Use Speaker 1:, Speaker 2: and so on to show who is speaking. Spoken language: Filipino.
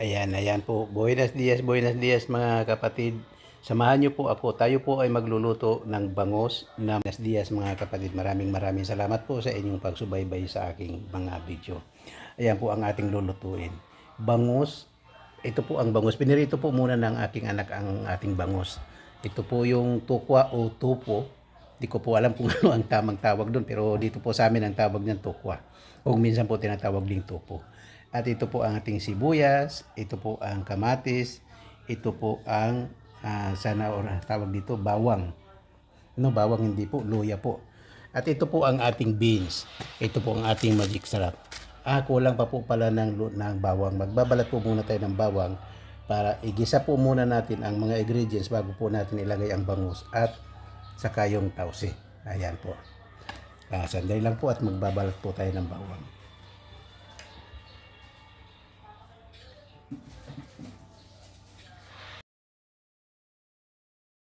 Speaker 1: Ayan, ayan po. Buenos dias, buenos dias mga kapatid. Samahan niyo po ako. Tayo po ay magluluto ng bangos na buenos dias mga kapatid. Maraming maraming salamat po sa inyong pagsubaybay sa aking mga video. Ayan po ang ating lulutuin. Bangus. Ito po ang bangus. Pinirito po muna ng aking anak ang ating bangus. Ito po yung tukwa o tupo. Di ko po alam kung ano ang tamang tawag doon pero dito po sa amin ang tawag niyan tukwa. Kung minsan po tinatawag ding tupo. At ito po ang ating sibuyas, ito po ang kamatis, ito po ang ah, sana or tawag dito bawang. No, bawang hindi po, luya po. At ito po ang ating beans. Ito po ang ating magic sarap. Ah, kulang pa po pala ng, ng bawang. Magbabalat po muna tayo ng bawang para igisa po muna natin ang mga ingredients bago po natin ilagay ang bangus at saka yung tausi. Ayan po. Ah, sandali lang po at magbabalat po tayo ng bawang.